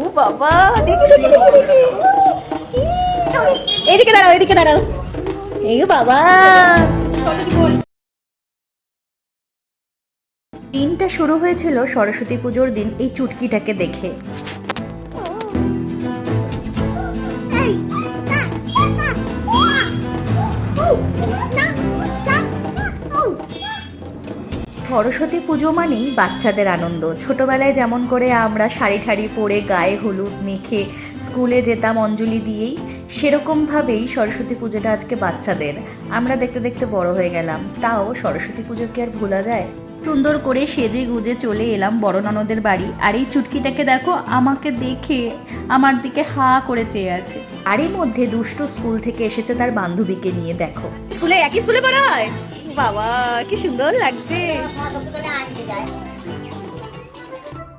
ও বাবা, দেখি দেখি দেখি এদিকে দাঁড়াও এদিকে দাঁড়াও। এই বাবা। দিনটা শুরু হয়েছিল সরস্বতী পুজোর দিন এই চুটকিটাকে দেখে। সরস্বতী পুজো মানেই বাচ্চাদের আনন্দ। ছোটবেলায় যেমন করে আমরা শাড়ি ঠাড়ি পরে গায়ে হলুদ মেখে স্কুলে যেতাম অঞ্জলি দিয়েই সেরকমভাবেই সরস্বতী পুজোটা আজকে বাচ্চাদের। আমরা দেখতে দেখতে বড় হয়ে গেলাম। তাও সরস্বতী পুজো কি আর ভোলা যায়? সুন্দর করে সেজে গুজে চলে এলাম বড় ননদের বাড়ি। আর এই চুটকিটাকে দেখো, আমাকে দেখে আমার দিকে হা করে চেয়ে আছে। আর আরই মধ্যে দুষ্ট স্কুল থেকে এসেছে তার বান্ধবীকে নিয়ে, দেখো। স্কুলে একই স্কুলে পড়ায়? বাবা, কি সুন্দর লাগছে।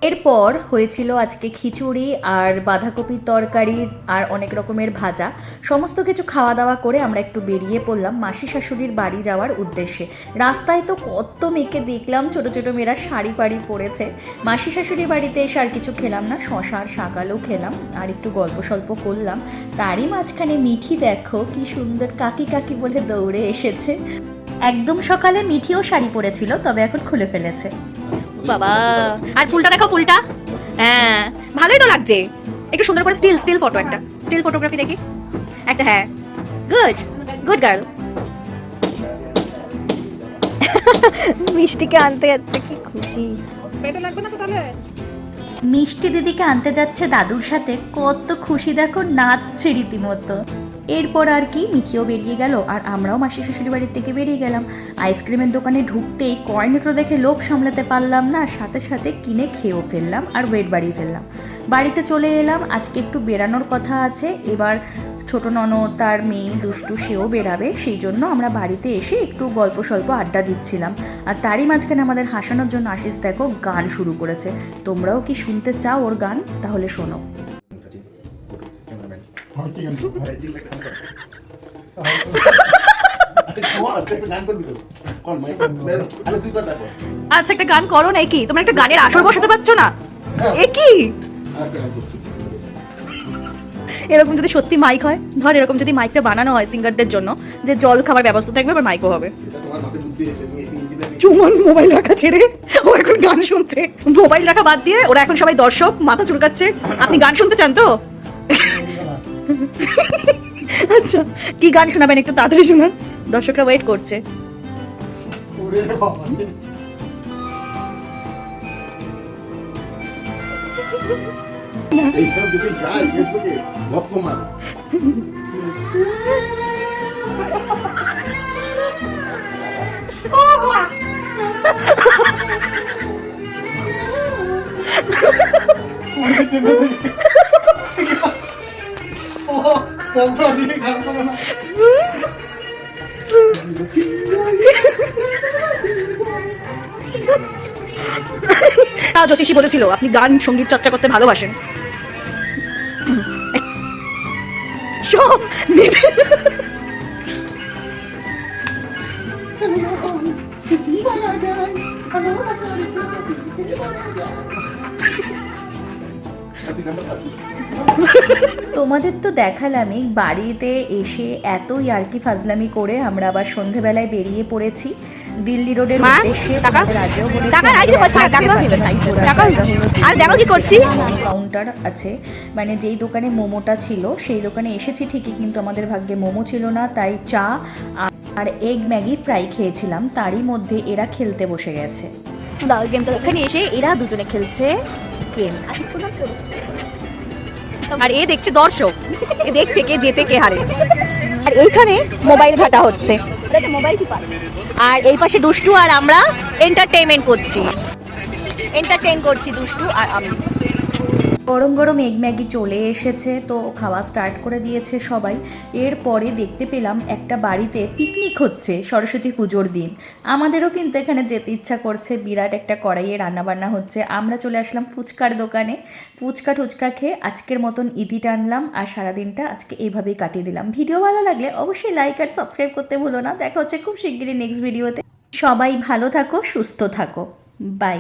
এরপর হয়েছিল আজকে খিচুড়ি আর বাঁধাকপির তরকারি আর অনেক রকমের ভাজা। সমস্ত কিছু খাওয়া দাওয়া করে আমরা একটু বেরিয়ে পড়লাম মাসি শাশুড়ির বাড়ি যাওয়ার উদ্দেশ্যে। রাস্তায় তো কত মেয়েকে দেখলাম, ছোট ছোট মেয়েরা শাড়ি ফাড়ি পরেছে। মাসি শাশুড়ির বাড়িতে এসে আর কিছু খেলাম না শশা আর শাকালও খেলাম আর একটু গল্প সল্প করলাম। তারই মাঝখানে মিঠি দেখো, কি সুন্দর কাকি কাকি বলে দৌড়ে এসেছে। একদম সকালে মিঠিও শাড়ি পরেছিল তবে এখন খুলে ফেলেছে। বাবা আর ফুলটা দেখো ফুলটা। হ্যাঁ ভালোই তো লাগছে। একটু সুন্দর করে স্টিল স্টিল ফটো একটা। স্টিল ফটোগ্রাফি দেখি। একটা হ্যাঁ। গুড গুড গার্ল মিষ্টিকে আনতে যাচ্ছে কি খুশি। সেটা লাগবে না তো তাহলে? মিষ্টি দিদিকে আনতে যাচ্ছে দাদুর সাথে কত খুশি দেখো নাচছে রীতিমতো। এরপর আর কি মিঠিও বেরিয়ে গেল আর আমরাও মাসি শ্বশুরি বাড়ির থেকে বেরিয়ে গেলাম। আইসক্রিমের দোকানে ঢুকতেই কর্নেটো দেখে লোভ সামলাতে পারলাম না আর সাথে সাথে কিনে খেয়েও ফেললাম আর ওয়েট বাড়িয়ে ফেললাম। বাড়িতে চলে এলাম, আজকে একটু বেরানোর কথা আছে, এবার ছোট ননদ তার মেয়ে দুষ্টু সেও বেরাবে, সেই জন্য আমরা বাড়িতে এসে একটু গল্প স্বল্প আড্ডা দিচ্ছিলাম। আর তারই মাঝখানে আমাদের হাসানোর জন্য আশিস দেখো গান শুরু করেছে। তোমরাও কি শুনতে চাও ওর গান? তাহলে শোনো। আচ্ছা একটা গান করো নাকি তোমরা একটা গানের আসর বসাতে পারছ না? এ কি এরকম যদি সত্যি মাইক হয় ধর এরকম যদি মাইকটা বানানো হয় সিঙ্গারদের জন্য যে জল খাবার ব্যবস্থা থাকবে আবার মাইকও হবে। চুমন মোবাইল রাখা ছেড়ে ও এখন গান শুনছে। মোবাইল রাখা বাদ দিয়ে ওরা এখন সবাই দর্শক মাথা চুলকাচ্ছে। আপনি গান শুনতে চান তো? আচ্ছা কি গান শোনাবেন একটু তাড়াতাড়ি শুনুন? দর্শকরা ওয়েট করছে। এইসব তা জ্যোতিষী বলেছিল আপনি গান সংগীত চর্চা করতে ভালোবাসেন। শো, তোমাদের তো দেখালামই বাড়িতে এসে এত ইয়ার্কি ফাজলামি করে আমরা আবার সন্ধেবেলায় বেরিয়ে পড়েছি দিল্লি রোডের উদ্দেশ্যে? তোমাদের আগেও বলেছি? কাউন্টার আছে মানে যেই দোকানে মোমোটা ছিল সেই দোকানে এসেছি ঠিকই কিন্তু আমাদের ভাগ্যে মোমো ছিল না তাই চা আর এগ ম্যাগি ফ্রাই খেয়েছিলাম তারই মধ্যে এরা খেলতে বসে গেছে। গেমটা এখানে এসে এরা দুজনে খেলছে। গেম আর এ দেখছে দর্শক। এ দেখছে কে জেতে কে হারে। আর এইখানে মোবাইল ঘাটা হচ্ছে। আর এই পাশে দুষ্টু আর আমরা এন্টারটেইনমেন্ট করছি। এন্টারটেইন করছি দুষ্টু আর আমি। গরম গরম এগ ম্যাগি চলে এসেছে, তো খাওয়া স্টার্ট করে দিয়েছে সবাই। এরপরে দেখতে পেলাম একটা বাড়িতে পিকনিক হচ্ছে সরস্বতী পুজোর দিন। আমাদেরও কিন্তু এখানে যেতে ইচ্ছা করছে, বিরাট একটা কড়াইয়ে রান্নাবান্না হচ্ছে। আমরা চলে আসলাম ফুচকার দোকানে। ফুচকা টুচকা খেয়ে আজকের মতন ইতি টানলাম আর সারাদিনটা আজকে এইভাবেই কাটিয়ে দিলাম। ভিডিও ভালো লাগলে অবশ্যই লাইক আর সাবস্ক্রাইব করতে ভুলো না। দেখা হচ্ছে খুব শিগগিরই নেক্সট ভিডিওতে সবাই ভালো থাকো, সুস্থ থাকো। বাই